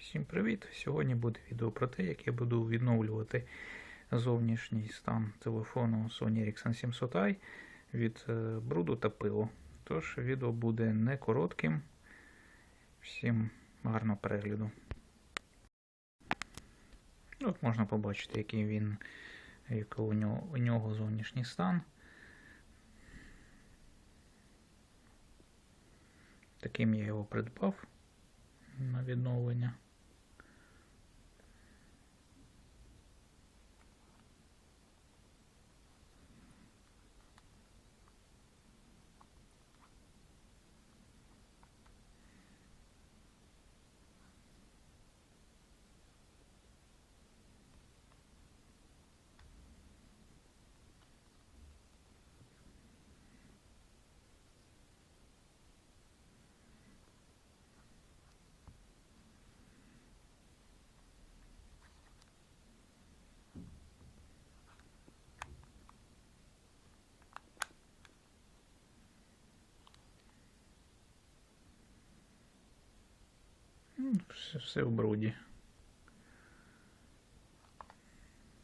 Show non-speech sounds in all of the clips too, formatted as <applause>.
Всім привіт! Сьогодні буде відео про те, як я буду відновлювати зовнішній стан телефону Sony Ericsson 700i від е, бруду та пилу. Тож відео буде не коротким. Всім гарного перегляду. От можна побачити, який він, який у нього, у нього зовнішній стан. Таким я його придбав на відновлення. Все, все в бруді.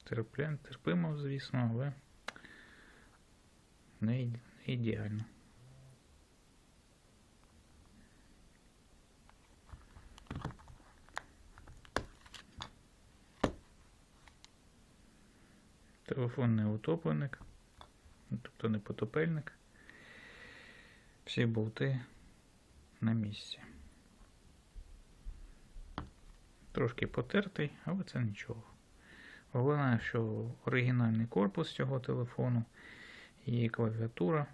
Терплен, терпимо, звісно, але не, ідеально. Телефон не утопленик, тобто не потопельник. Всі болти на місці. Трошки потертий, але це нічого. Головне, що оригінальний корпус цього телефону і клавіатура.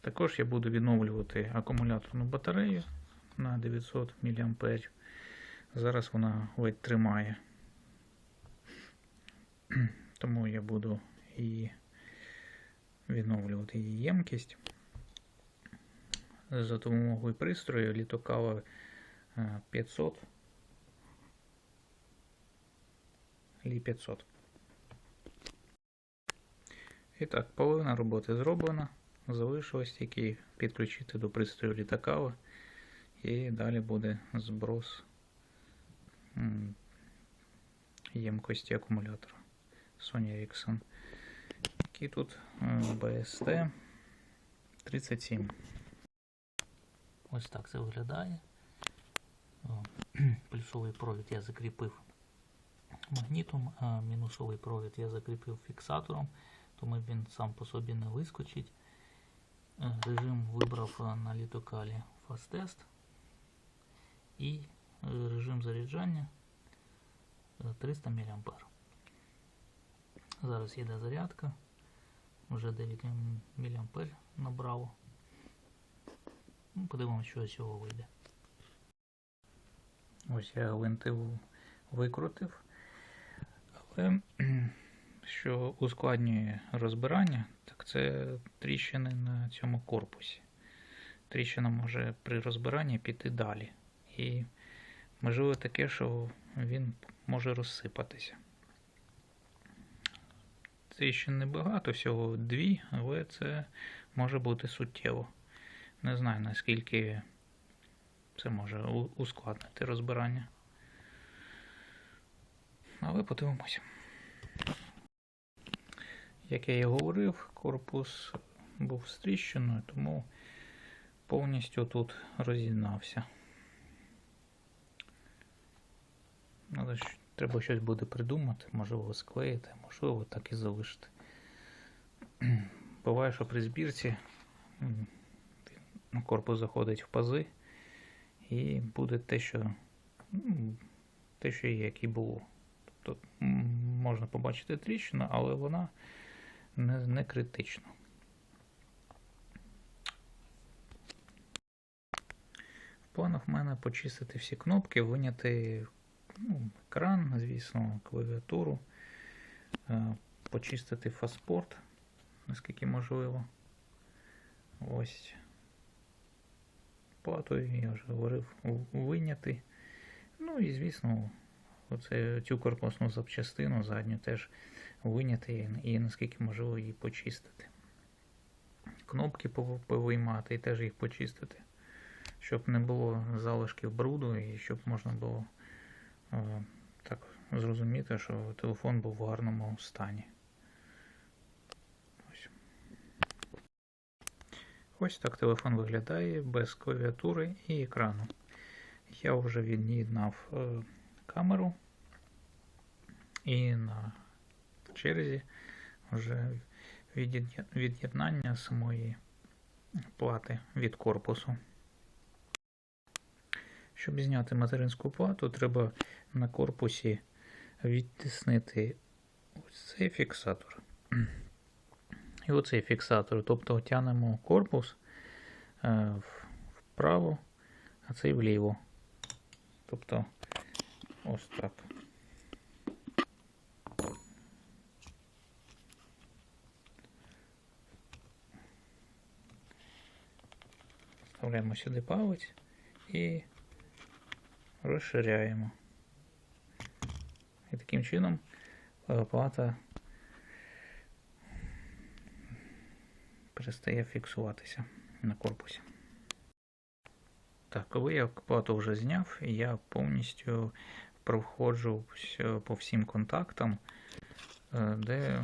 Також я буду відновлювати акумуляторну батарею на 900 мА. Зараз вона ледь тримає. <clears throat> Тому я буду її відновлювати її ємкість. За допомогою пристрою літокава е, 500 Лі 500. І так, половина роботи зроблена. Залишилось тільки підключити до пристрою літакава. І далі буде зброс ємкості акумулятора Sony Ericsson. Який тут BST 37. Ось так це виглядає. <clears throat> Плюсовий провід я закріпив магнітом, а мінусовий провід я закріпив фіксатором, тому він сам по собі не вискочить. Е, Режим вибрав е, на літокалі Fast Test і е, режим заряджання е, 300 мА. Зараз йде зарядка. Вже 9 мА набрало. Ну, Подивимося, що з цього вийде. Ось я гвинтив викрутив. Але що ускладнює розбирання, так це тріщини на цьому корпусі. Тріщина може при розбиранні піти далі. І можливо таке, що він може розсипатися. Тріщин небагато, всього дві, але це може бути суттєво. Не знаю наскільки це може ускладнити розбирання. Але подивимося. Як я і говорив, корпус був з тріщиною, тому повністю тут розігнався. Але ж треба щось буде придумати, можливо склеїти, можливо так і залишити. <clears throat> Буває, що при збірці корпус заходить в пази і буде те, що, те, що є, як і було. Тобто можна побачити тріщину, але вона не, не критична. В планах в мене почистити всі кнопки, виняти ну, екран, звісно, клавіатуру, е, почистити фаспорт, наскільки можливо. Ось. Плату, я вже говорив, виняти. Ну і, звісно, оце, цю корпусну запчастину задню теж виняти і, наскільки можливо її почистити. Кнопки пов- повиймати і теж їх почистити, щоб не було залишків бруду і щоб можна було е, так зрозуміти, що телефон був в гарному стані. Ось. Ось так телефон виглядає без клавіатури і екрану. Я вже від'єднав е, камеру і на черзі вже від'єднання самої плати від корпусу. Щоб зняти материнську плату, треба на корпусі відтиснити ось цей фіксатор. І оцей фіксатор. Тобто тянемо корпус е, вправо, а цей вліво. Тобто ось так. Вставляємо сюди палець і розширяємо. І таким чином плата перестає фіксуватися на корпусі. Так, коли я плату вже зняв, я повністю проходжу по всім контактам, е, де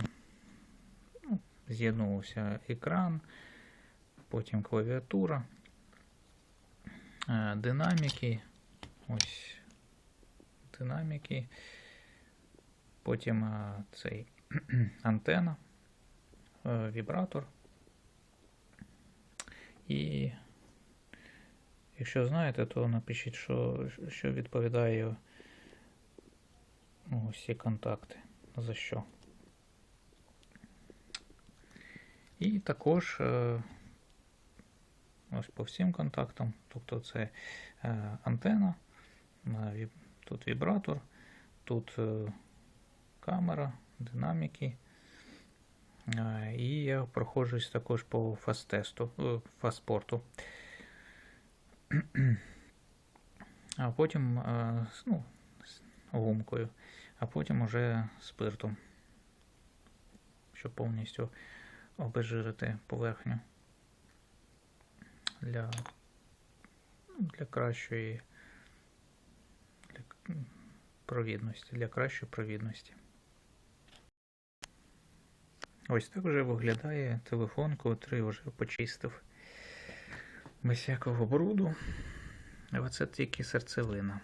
ну, з'єднувався екран, потім клавіатура, е, динаміки, ось динаміки, потім е, цей <clears throat> антена, е, вібратор. І якщо знаєте, то напишіть, що, що відповідає ці контакти. За що. І також е, ось по всім контактам, тобто це е, антена, е, тут вібратор, тут камера, динаміки. І я проходжусь також по фастесту, фастпорту. <clears throat> А потім ну, гумкою, а потім уже спиртом, щоб повністю обезжирити поверхню для, ну, для кращої для провідності, для кращої провідності. Ось так вже виглядає телефон, котрий вже почистив без всякого бруду. А Оце тільки серцевина.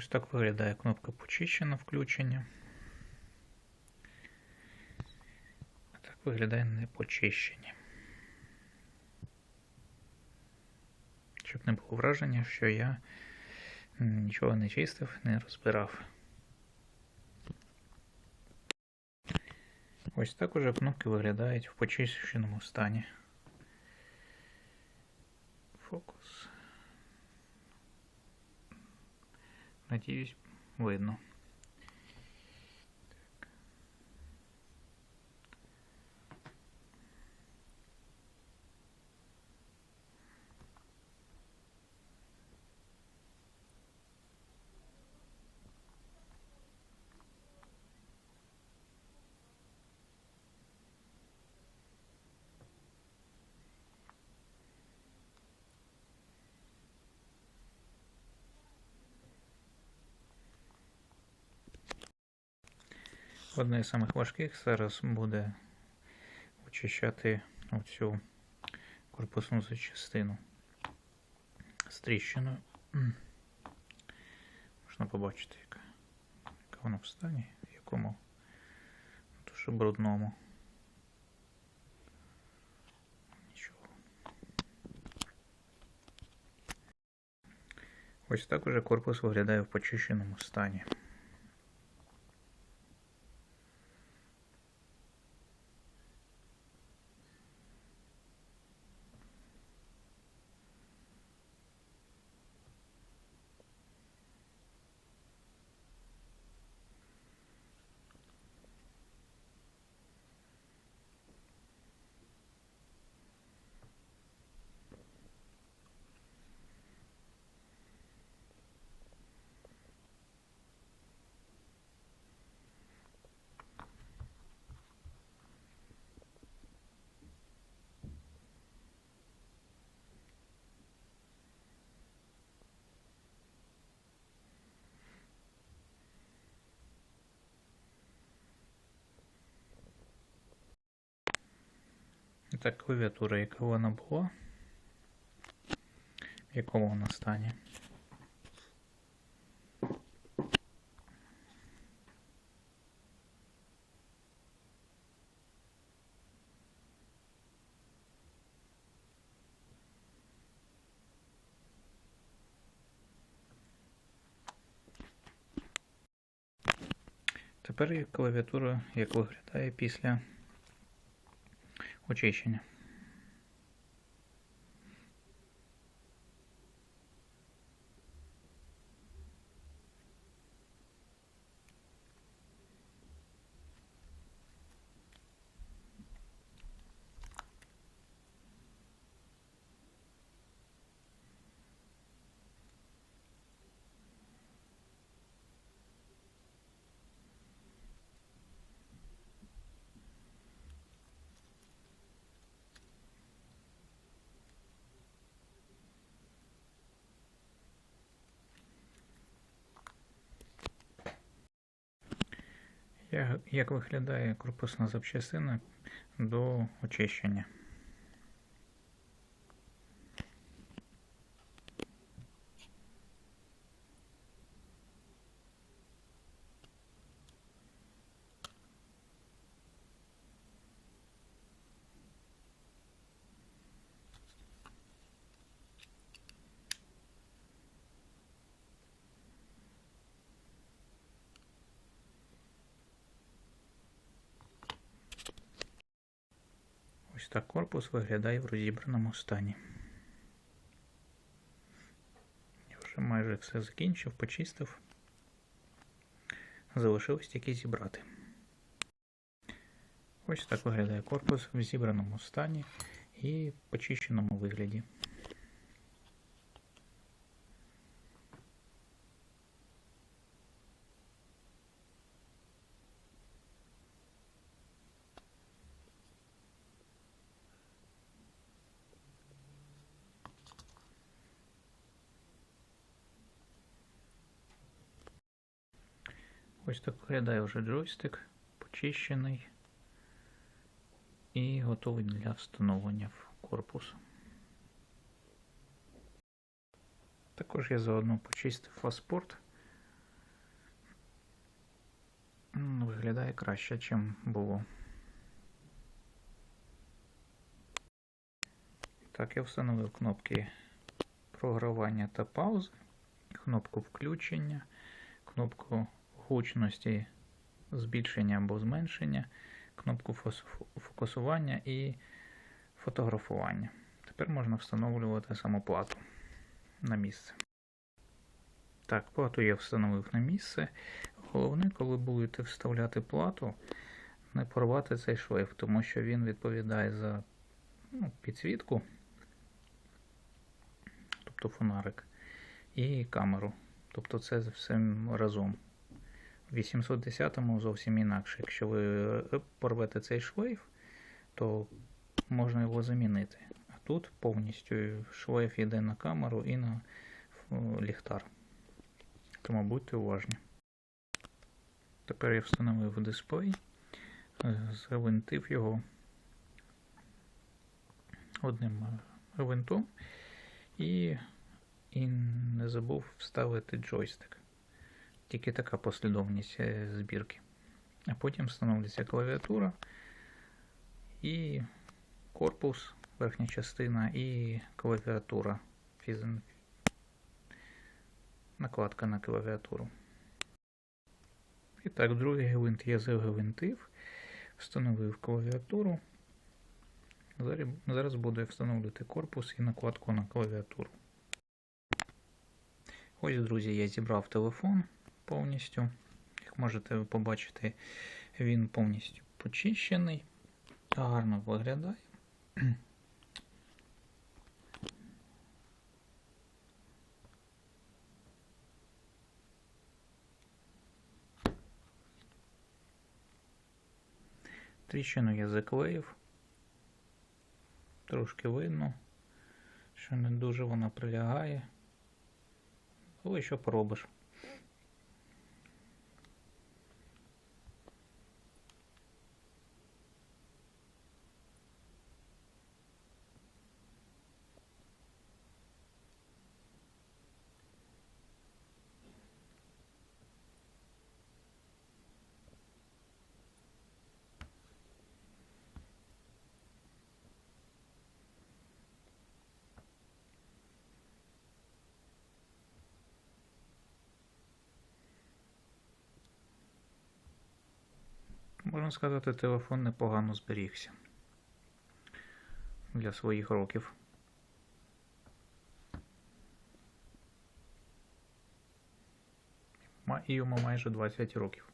Ось так виглядає кнопка почищена включення. А так виглядає не почищені. Щоб не було враження, що я нічого не чистив, не розбирав. Ось так уже кнопки виглядають в почищеному стані. Фокус. Надіюсь, видно. Одне з самих важких зараз буде очищати оцю корпусну частину з тріщиною. Можна побачити, яка, яка вона в стані, в якому дуже брудному. Ось так уже корпус виглядає в почищеному стані. Так, клавіатура, яка вона була? В якому вона стані? Тепер клавіатура, як виглядає після очищення. Як виглядає корпусна запчастина до очищення? Ось так корпус виглядає в розібраному стані. Я вже майже все закінчив, почистив. Залишилось тільки зібрати. Ось так виглядає корпус в зібраному стані і почищеному вигляді. Ось так виглядає вже джойстик, почищений і готовий для встановлення в корпус. Також я заодно почистив фаспорт. Виглядає краще, ніж було. Так, я встановив кнопки програвання та паузи, кнопку включення, кнопку гучності збільшення або зменшення, кнопку фокусування і фотографування. Тепер можна встановлювати саму плату на місце. Так, плату я встановив на місце. Головне, коли будете вставляти плату, не порвати цей шлейф, тому що він відповідає за ну, підсвітку, тобто фонарик, і камеру. Тобто це все разом. В 810-му зовсім інакше. Якщо ви е, порвете цей шлейф, то можна його замінити. А тут повністю шлейф йде на камеру і на ліхтар. Тому будьте уважні. Тепер я встановив дисплей, е, завинтив його одним е, гвинтом і, і не забув вставити джойстик. Тільки така послідовність збірки. А потім встановлюється клавіатура і корпус, верхня частина, і клавіатура. Накладка на клавіатуру. І так, другий гвинт я загвинтив, встановив клавіатуру. Зараз буду встановлювати корпус і накладку на клавіатуру. Ось, друзі, я зібрав телефон повністю. Як можете побачити, він повністю почищений, гарно виглядає. Тріщину я заклеїв. Трошки видно, що не дуже вона прилягає. Але що поробиш? Можна сказати, телефон непогано зберігся для своїх років. І йому майже 20 років.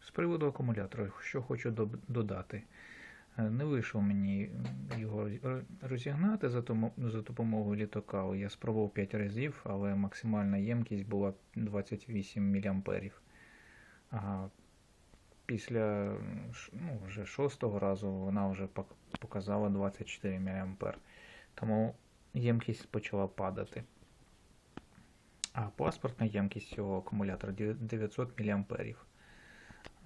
З приводу акумулятора, що хочу додати. Не вийшло мені його розігнати за, допомогою літока. Я спробував 5 разів, але максимальна ємкість була 28 мА. А після ну, вже шостого разу вона вже показала 24 мА. Тому ємкість почала падати. А паспортна ємкість цього акумулятора 900 мА.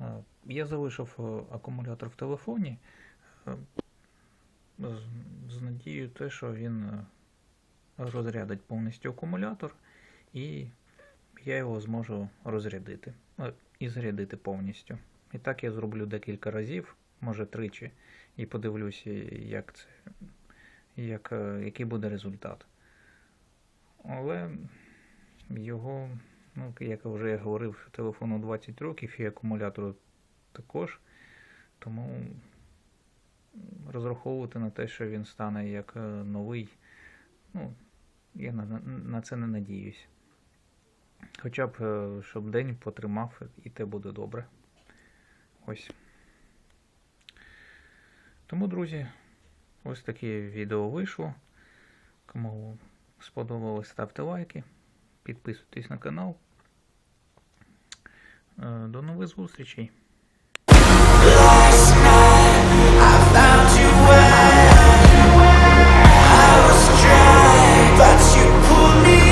Е, Я залишив е, акумулятор в телефоні з, надією те, що він е, розрядить повністю акумулятор, і я його зможу розрядити е, і зарядити повністю. І так я зроблю декілька разів, може тричі, і подивлюся, як це, як, е, який буде результат. Але його, ну, як вже я говорив, телефону 20 років і акумулятору також. Тому розраховувати на те, що він стане як е, новий, ну, я на, на, це не надіюсь. Хоча б, е, щоб день потримав, і те буде добре. Ось. Тому, друзі, ось таке відео вийшло. Кому сподобалось, ставте лайки, підписуйтесь на канал. Е, До нових зустрічей! me